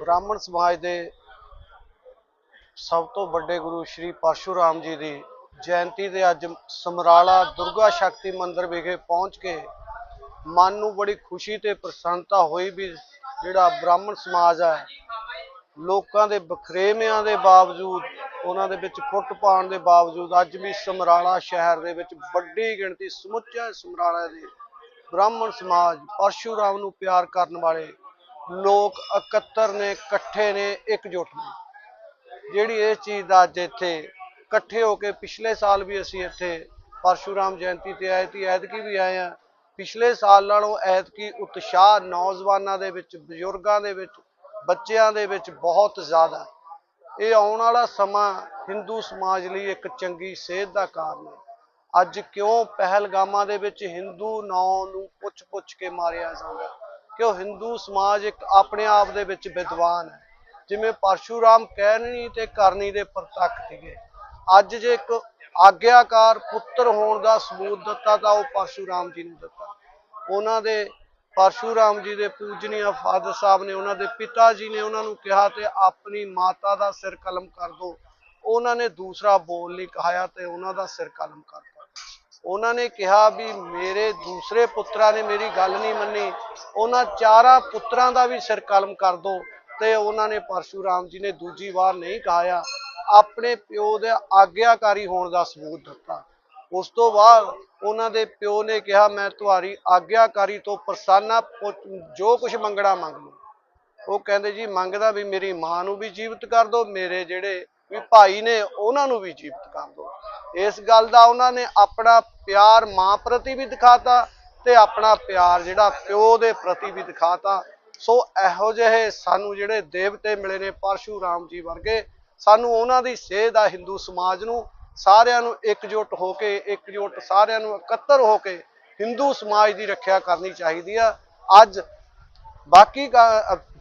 ਬ੍ਰਾਹਮਣ ਸਮਾਜ ਦੇ ਸਭ ਤੋਂ ਵੱਡੇ ਗੁਰੂ ਸ਼੍ਰੀ ਪਰਸ਼ੂਰਾਮ ਜੀ ਦੀ ਜਯੰਤੀ ਦੇ ਅੱਜ ਸਮਰਾਲਾ ਦੁਰਗਾ ਸ਼ਕਤੀ ਮੰਦਿਰ ਵਿਖੇ ਪਹੁੰਚ ਕੇ ਮਨ ਨੂੰ ਬੜੀ ਖੁਸ਼ੀ ਤੇ ਪ੍ਰਸੰਨਤਾ ਹੋਈ ਵੀ ਜਿਹੜਾ ਬ੍ਰਾਹਮਣ ਸਮਾਜ ਹੈ, ਲੋਕਾਂ ਦੇ ਬਖਰੇਵਿਆਂ ਦੇ ਬਾਵਜੂਦ, ਉਹਨਾਂ ਦੇ ਵਿੱਚ ਫੁੱਟ ਪਾਉਣ ਦੇ ਬਾਵਜੂਦ ਅੱਜ ਵੀ ਸਮਰਾਲਾ ਸ਼ਹਿਰ ਦੇ ਵਿੱਚ ਵੱਡੀ ਗਿਣਤੀ ਸਮੁੱਚੇ ਸਮਰਾਲਾ ਦੇ ਬ੍ਰਾਹਮਣ ਸਮਾਜ, ਪਰਸ਼ੂਰਾਮ ਨੂੰ ਪਿਆਰ ਕਰਨ ਵਾਲੇ ਲੋਕ ਇਕੱਤਰ ਨੇ, ਇਕੱਠੇ ਨੇ, ਇਕਜੁੱਟ ਨੇ। ਜਿਹੜੀ ਇਹ ਚੀਜ਼ ਦਾ ਅੱਜ ਇੱਥੇ ਇਕੱਠੇ ਹੋ ਕੇ ਪਿਛਲੇ ਸਾਲ ਵੀ ਅਸੀਂ ਇੱਥੇ ਪਰਸ਼ੂਰਾਮ ਜਯੰਤੀ ਤੇ ਆਏ ਸੀ, ਐਤਕੀ ਵੀ ਆਏ ਆ ਪਿਛਲੇ ਸਾਲ ਨਾਲੋਂ ਐਤਕੀ ਉਤਸ਼ਾਹ ਨੌਜਵਾਨਾਂ ਦੇ ਵਿੱਚ, ਬਜ਼ੁਰਗਾਂ ਦੇ ਵਿੱਚ, ਬੱਚਿਆਂ ਦੇ ਵਿੱਚ ਬਹੁਤ ਜ਼ਿਆਦਾ ਇਹ ਆਉਣ ਵਾਲਾ ਸਮਾਂ ਹਿੰਦੂ ਸਮਾਜ ਲਈ ਇੱਕ ਚੰਗੀ ਸੇਧ ਦਾ ਕਾਰਨ ਹੈ। ਅੱਜ ਕਿਉਂ ਪਹਿਲਗਾਮਾਂ ਦੇ ਵਿੱਚ ਹਿੰਦੂ ਨਾਂ ਨੂੰ ਪੁੱਛ-ਪੁੱਛ ਕੇ ਮਾਰਿਆ ਜਾਂਦਾ? ਕਿਉਂ ਹਿੰਦੂ ਸਮਾਜ ਇੱਕ ਆਪਣੇ ਆਪ ਦੇ ਵਿੱਚ ਵਿਦਵਾਨ ਹੈ? ਜਿਵੇਂ ਪਰਸ਼ੂਰਾਮ ਕਹਿਣੀ ਤੇ ਕਰਨੀ ਦੇ ਪ੍ਰਤੱਖ ਸੀਗੇ। ਅੱਜ ਜੇ ਇੱਕ ਆਗਿਆਕਾਰ ਪੁੱਤਰ ਹੋਣ ਦਾ ਸਬੂਤ ਦਿੱਤਾ ਤਾਂ ਉਹ ਪਰਸ਼ੂਰਾਮ ਜੀ ਨੂੰ ਦਿੱਤਾ। ਉਹਨਾਂ ਦੇ, ਪਰਸ਼ੂਰਾਮ ਜੀ ਦੇ ਪੂਜਨੀਆ ਫਾਦਰ ਸਾਹਿਬ ਨੇ, ਉਹਨਾਂ ਦੇ ਪਿਤਾ ਜੀ ਨੇ ਉਹਨਾਂ ਨੂੰ ਕਿਹਾ ਤੇ ਆਪਣੀ ਮਾਤਾ ਦਾ ਸਿਰ ਕਲਮ ਕਰ ਦੋ। ਉਹਨਾਂ ਨੇ ਦੂਸਰਾ ਬੋਲ ਨਹੀਂ ਕਹਾਇਆ ਤੇ ਉਹਨਾਂ ਦਾ ਸਿਰ ਕਲਮ ਕਰਤਾ ਉਹਨਾਂ ਨੇ ਕਿਹਾ ਵੀ ਮੇਰੇ ਦੂਸਰੇ ਪੁੱਤਰਾਂ ਨੇ ਮੇਰੀ ਗੱਲ ਨਹੀਂ ਮੰਨੀ। ਉਹਨਾਂ ਚਾਰਾਂ ਪੁੱਤਰਾਂ ਦਾ ਵੀ ਸਿਰ ਕਲਮ ਕਰ ਦੋ ਤੇ ਉਹਨਾਂ ਨੇ ਪਰਸ਼ੂਰਾਮ ਜੀ ਨੇ ਦੂਜੀ ਵਾਰ ਨਹੀਂ ਕਹਾਇਆ। ਆਪਣੇ ਪਿਓ ਦੇ ਆਗਿਆਕਾਰੀ ਹੋਣ ਦਾ ਸਬੂਤ ਦਿੱਤਾ। ਉਸ ਤੋਂ ਬਾਅਦ ਉਹਨਾਂ ਦੇ ਪਿਓ ਨੇ ਕਿਹਾ, ਮੈਂ ਤੁਹਾਡੀ ਆਗਿਆਕਾਰੀ ਤੋਂ ਪ੍ਰਸੰਨਾ ਜੋ ਕੁਝ ਮੰਗਣਾ ਮੰਗ ਲਓ ਉਹ ਕਹਿੰਦੇ, ਜੀ, ਮੰਗਦਾ ਵੀ ਮੇਰੀ ਮਾਂ ਨੂੰ ਵੀ ਜੀਵਤ ਕਰ ਦਿਓ ਮੇਰੇ ਜਿਹੜੇ ਵੀ ਭਾਈ ਨੇ ਉਹਨਾਂ ਨੂੰ ਵੀ ਜੀਵਤ ਕਰ ਦਿਓ ਇਸ ਗੱਲ ਦਾ ਉਹਨਾਂ ਨੇ ਆਪਣਾ ਪਿਆਰ ਮਾਂ ਪ੍ਰਤੀ ਵੀ ਦਿਖਾਤਾ ਤੇ ਆਪਣਾ ਪਿਆਰ ਜਿਹੜਾ ਪਿਓ ਦੇ ਪ੍ਰਤੀ ਵੀ ਦਿਖਾਤਾ ਸੋ ਇਹੋ ਜਿਹੇ ਸਾਨੂੰ ਜਿਹੜੇ ਦੇਵਤੇ ਮਿਲੇ ਨੇ ਪਰਸ਼ੂਰਾਮ ਜੀ ਵਰਗੇ, ਸਾਨੂੰ ਉਹਨਾਂ ਦੀ ਸੇਧ ਆ ਹਿੰਦੂ ਸਮਾਜ ਨੂੰ ਸਾਰਿਆਂ ਨੂੰ ਇਕਜੁੱਟ ਹੋ ਕੇ, ਇਕਜੁੱਟ ਸਾਰਿਆਂ ਨੂੰ ਇਕੱਤਰ ਹੋ ਕੇ ਹਿੰਦੂ ਸਮਾਜ ਦੀ ਰੱਖਿਆ ਕਰਨੀ ਚਾਹੀਦੀ ਆ ਅੱਜ ਬਾਕੀ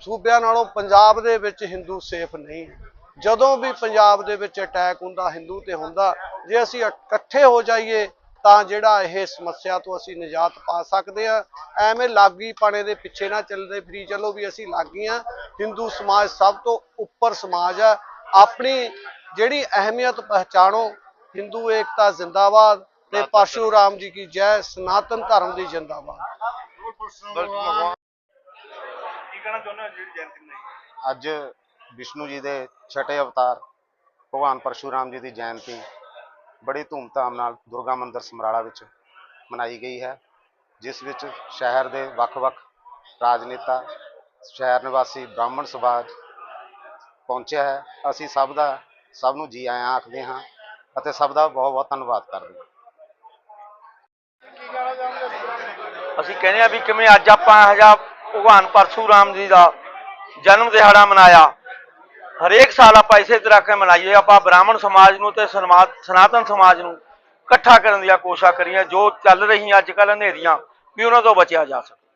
ਸੂਬਿਆਂ ਨਾਲੋਂ ਪੰਜਾਬ ਦੇ ਵਿੱਚ ਹਿੰਦੂ ਸੇਫ ਨਹੀਂ ਹੈ। ਜਦੋਂ ਵੀ ਪੰਜਾਬ ਦੇ ਵਿੱਚ ਅਟੈਕ ਹੁੰਦਾ ਹਿੰਦੂ ਤੇ ਹੁੰਦਾ ਜੇ ਅਸੀਂ ਇਕੱਠੇ ਹੋ ਜਾਈਏ ਤਾਂ ਜਿਹੜਾ ਇਹ ਸਮੱਸਿਆ ਤੋਂ ਅਸੀਂ ਨਿਜਾਤ ਪਾ ਸਕਦੇ ਆ ਐਵੇਂ ਲਾਗੀ ਪਾਣੇ ਦੇ ਪਿੱਛੇ ਨਾ ਚੱਲਦੇ ਫਰੀ ਚੱਲੋ ਵੀ ਅਸੀਂ ਲਾਗੀਆਂ ਹਿੰਦੂ ਸਮਾਜ ਸਭ ਤੋਂ ਉੱਪਰ ਸਮਾਜ ਆ। ਆਪਣੀ ਜਿਹੜੀ ਅਹਿਮੀਅਤ ਪਹਿਚਾਣੋ ਹਿੰਦੂ ਏਕਤਾ ਜ਼ਿੰਦਾਬਾਦ ਤੇ ਪਰਸ਼ੂਰਾਮ ਜੀ ਕੀ ਜੈ ਸਨਾਤਨ ਧਰਮ ਦੀ ਜ਼ਿੰਦਾਬਾਦ। ਕੀ ਕਹਿਣਾ ਚਾਹੁੰਦੇ ਹੋ ਜਿਹੜੀ ਮਨਾਈ ਅੱਜ ਵਿਸ਼ਨੂੰ ਜੀ ਦੇ ਛਟੇ ਅਵਤਾਰ, ਭਗਵਾਨ ਪਰਸ਼ੂਰਾਮ ਜੀ ਦੀ ਜਯੰਤੀ ਬੜੀ ਧੂਮਧਾਮ ਨਾਲ ਦੁਰਗਾ ਮੰਦਿਰ ਸਮਰਾਲਾ ਵਿੱਚ ਮਨਾਈ ਗਈ ਹੈ, ਜਿਸ ਵਿੱਚ ਸ਼ਹਿਰ ਦੇ ਵੱਖ-ਵੱਖ ਰਾਜਨੇਤਾ, ਸ਼ਹਿਰ ਨਿਵਾਸੀ ਬ੍ਰਾਹਮਣ ਸਮਾਜ ਪਹੁੰਚਿਆ ਹੈ। ਅਸੀਂ ਸਭ ਦਾ, ਸਭ ਨੂੰ ਜੀ ਆਇਆਂ ਆਖਦੇ ਹਾਂ ਅਤੇ ਸਭ ਦਾ ਬਹੁਤ-ਬਹੁਤ ਧੰਨਵਾਦ ਕਰਦੇ ਹਾਂ। ਅਸੀਂ ਕਹਿੰਦੇ ਆ ਵੀ ਕਿਵੇਂ ਅੱਜ ਆਪਾਂ ਇਹ ਜਿਹਾ ਭਗਵਾਨ ਪਰਸ਼ੂਰਾਮ ਜੀ ਦਾ ਜਨਮ ਦਿਹਾੜਾ ਮਨਾਇਆ। ਹਰੇਕ ਸਾਲ ਆਪਾਂ ਇਸੇ ਤਰ੍ਹਾਂ ਕੇ ਮਨਾਈਏ, ਆਪਾਂ ਬ੍ਰਾਹਮਣ ਸਮਾਜ ਨੂੰ ਤੇ ਸਨਮਾ- ਸਨਾਤਨ ਸਮਾਜ ਨੂੰ ਇਕੱਠਾ ਕਰਨ ਦੀਆਂ ਕੋਸ਼ਿਸ਼ਾਂ ਕਰੀਆਂ, ਜੋ ਚੱਲ ਰਹੀਆਂ ਅੱਜ ਕੱਲ੍ਹ ਹਨੇਰੀਆਂ, ਵੀ ਉਹਨਾਂ ਤੋਂ ਬਚਿਆ ਜਾ ਸਕੇ।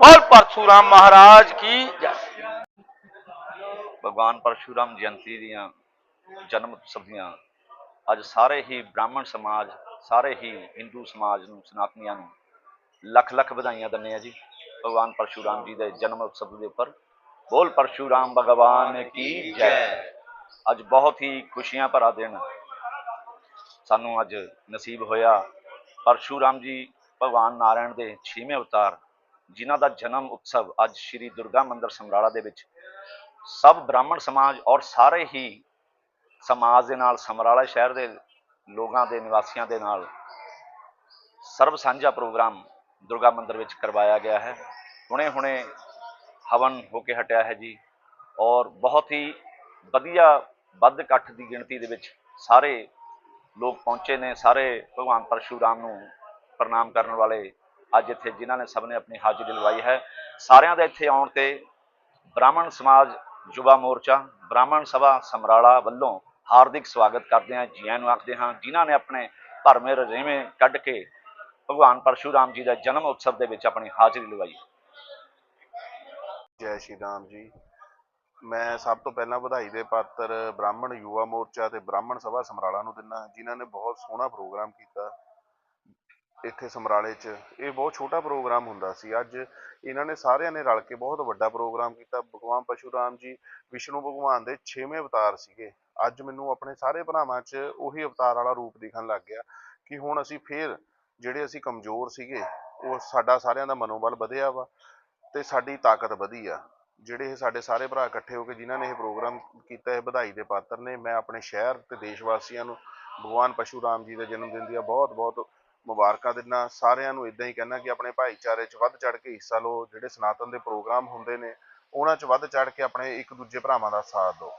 ਬੋਲ ਪਰਸ਼ੂਰਾਮ ਮਹਾਰਾਜ ਕੀ ਭਗਵਾਨ ਪਰਸ਼ੂਰਾਮ ਜਯੰਤੀ ਦੀਆਂ ਜਨਮ ਉਤਸਵ ਦੀਆਂ ਅੱਜ ਸਾਰੇ ਹੀ ਬ੍ਰਾਹਮਣ ਸਮਾਜ, ਸਾਰੇ ਹੀ ਹਿੰਦੂ ਸਮਾਜ ਨੂੰ, ਸਨਾਤਨੀਆਂ ਨੂੰ ਲੱਖ ਲੱਖ ਵਧਾਈਆਂ ਦਿੰਦੇ ਆ ਜੀ। ਭਗਵਾਨ ਪਰਸ਼ੂਰਾਮ ਜੀ ਦੇ ਜਨਮ ਉਤਸਵ ਦੇ ਉੱਪਰ ਬੋਲ ਪਰਸ਼ੂਰਾਮ ਭਗਵਾਨ ਕੀ ਜੈ। ਅੱਜ ਬਹੁਤ ਹੀ ਖੁਸ਼ੀਆਂ ਭਰਾ ਦਿਨ। ਸਾਨੂੰ ਅੱਜ ਨਸੀਬ ਹੋਇਆ ਪਰਸ਼ੂਰਾਮ ਜੀ ਭਗਵਾਨ ਨਾਰਾਇਣ ਦੇ 6ਵੇਂ ਅਵਤਾਰ, ਜਿਨ੍ਹਾਂ ਦਾ ਜਨਮ ਉਤਸਵ ਅੱਜ ਸ੍ਰੀ ਦੁਰਗਾ ਮੰਦਿਰ ਸਮਰਾਲਾ ਦੇ ਵਿੱਚ ਸਭ ਬ੍ਰਾਹਮਣ ਸਮਾਜ ਔਰ ਸਾਰੇ ਹੀ ਸਮਾਜ ਦੇ ਨਾਲ, ਸਮਰਾਲਾ ਸ਼ਹਿਰ ਦੇ ਲੋਕਾਂ ਦੇ, ਨਿਵਾਸੀਆਂ ਦੇ ਨਾਲ ਸਰਬ ਸਾਂਝਾ ਪ੍ਰੋਗਰਾਮ ਦੁਰਗਾ ਮੰਦਿਰ ਵਿੱਚ ਕਰਵਾਇਆ ਗਿਆ ਹੈ। ਹੁਣੇ ਹੁਣੇ ਹਵਨ ਹੋ ਕੇ ਹਟਿਆ ਹੈ ਜੀ ਔਰ ਬਹੁਤ ਹੀ ਵਧੀਆ ਵੱਧ ਇਕੱਠ ਦੀ ਗਿਣਤੀ ਦੇ ਵਿੱਚ ਸਾਰੇ ਲੋਕ ਪਹੁੰਚੇ ਨੇ, ਸਾਰੇ ਭਗਵਾਨ ਪਰਸ਼ੂਰਾਮ ਨੂੰ ਪ੍ਰਣਾਮ ਕਰਨ ਵਾਲੇ ਅੱਜ ਇੱਥੇ ਜਿਨ੍ਹਾਂ ਨੇ ਸਭ ਨੇ ਆਪਣੀ ਹਾਜ਼ਰੀ ਲਵਾਈ ਹੈ। ਸਾਰਿਆਂ ਦਾ ਇੱਥੇ ਆਉਣ ਤੇ ਬ੍ਰਾਹਮਣ ਸਮਾਜ ਯੁਵਾ ਮੋਰਚਾ, ਬ੍ਰਾਹਮਣ ਸਭਾ ਸਮਰਾਲਾ ਵੱਲੋਂ ਹਾਰਦਿਕ ਸਵਾਗਤ ਕਰਦੇ ਹਾਂ, ਜੀਆਂ ਨੂੰ ਆਖਦੇ ਹਾਂ, ਜਿਨ੍ਹਾਂ ਨੇ ਆਪਣੇ ਧਰਮੇ ਰਜੇਵੇਂ ਕੱਢ ਕੇ ਭਗਵਾਨ ਪਰਸ਼ੂਰਾਮ ਜੀ ਦਾ ਜਨਮ ਉਤਸਵ ਦੇ ਵਿੱਚ ਆਪਣੀ ਹਾਜ਼ਰੀ ਲਵਾਈ ਜੈ ਸ਼੍ਰੀ ਰਾਮ ਜੀ। ਮੈਂ ਸਭ ਤੋਂ ਪਹਿਲਾਂ ਵਧਾਈ ਦੇ ਪਾਤਰ ਬ੍ਰਾਹਮਣ ਯੁਵਾ ਮੋਰਚਾ ਤੇ ਬ੍ਰਾਹਮਣ ਸਭਾ ਸਮਰਾਲਾ ਨੂੰ ਦਿੰਦਾ ਜਿਨ੍ਹਾਂ ਨੇ ਬਹੁਤ ਸੋਹਣਾ ਪ੍ਰੋਗਰਾਮ ਕੀਤਾ ਇੱਥੇ ਸਮਰਾਲੇ 'ਚ। ਇਹ ਬਹੁਤ ਛੋਟਾ ਪ੍ਰੋਗਰਾਮ ਹੁੰਦਾ ਸੀ। ਅੱਜ ਇਹਨਾਂ ਨੇ ਸਾਰਿਆਂ ਨੇ ਰਲ ਕੇ ਬਹੁਤ ਵੱਡਾ ਪ੍ਰੋਗਰਾਮ ਕੀਤਾ। ਭਗਵਾਨ ਪਰਸ਼ੂਰਾਮ ਜੀ ਵਿਸ਼ਨੂੰ ਭਗਵਾਨ ਦੇ 6ਵੇਂ ਅਵਤਾਰ ਸੀਗੇ। ਅੱਜ ਮੈਨੂੰ ਆਪਣੇ ਸਾਰੇ ਭਰਾਵਾਂ 'ਚ ਉਹੀ ਅਵਤਾਰ ਵਾਲਾ ਰੂਪ ਦਿਖਣ ਲੱਗ ਗਿਆ ਕਿ ਹੁਣ ਅਸੀਂ ਫੇਰ ਜਿਹੜੇ ਅਸੀਂ ਕਮਜ਼ੋਰ ਸੀਗੇ, ਉਹ ਸਾਡਾ ਸਾਰਿਆਂ ਦਾ ਮਨੋਬਲ ਵਧਿਆ ਵਾ। ਤੇ ਸਾਡੀ ਤਾਕਤ ਵਧੀ ਆ। ਜਿਹੜੇ ਇਹ ਸਾਡੇ ਸਾਰੇ ਭਰਾ ਇਕੱਠੇ ਹੋ ਕੇ ਜਿਨ੍ਹਾਂ ਨੇ ਇਹ ਪ੍ਰੋਗਰਾਮ ਕੀਤਾ, ਇਹ ਵਧਾਈ ਦੇ ਪਾਤਰ ਨੇ। ਮੈਂ ਆਪਣੇ ਸ਼ਹਿਰ ਤੇ ਦੇਸ਼ ਵਾਸੀਆਂ ਨੂੰ ਭਗਵਾਨ ਪਰਸ਼ੂਰਾਮ ਜੀ ਦੇ ਜਨਮ ਦਿਨ ਦੀਆਂ ਬਹੁਤ ਬਹੁਤ ਮੁਬਾਰਕਾਂ ਦਿੰਦਾ ਸਾਰਿਆਂ ਨੂੰ ਇਦਾਂ ਹੀ ਕਹਿਣਾ ਕਿ ਆਪਣੇ ਭਾਈਚਾਰੇ 'ਚ ਵੱਧ ਚੜ ਕੇ ਹਿੱਸਾ ਲਓ। ਜਿਹੜੇ ਸਨਾਤਨ ਦੇ ਪ੍ਰੋਗਰਾਮ ਹੁੰਦੇ ਨੇ, ਉਹਨਾਂ 'ਚ ਵੱਧ ਚੜ ਕੇ ਆਪਣੇ ਇੱਕ ਦੂਜੇ ਭਰਾਵਾਂ ਦਾ ਸਾਥ ਦਿਓ।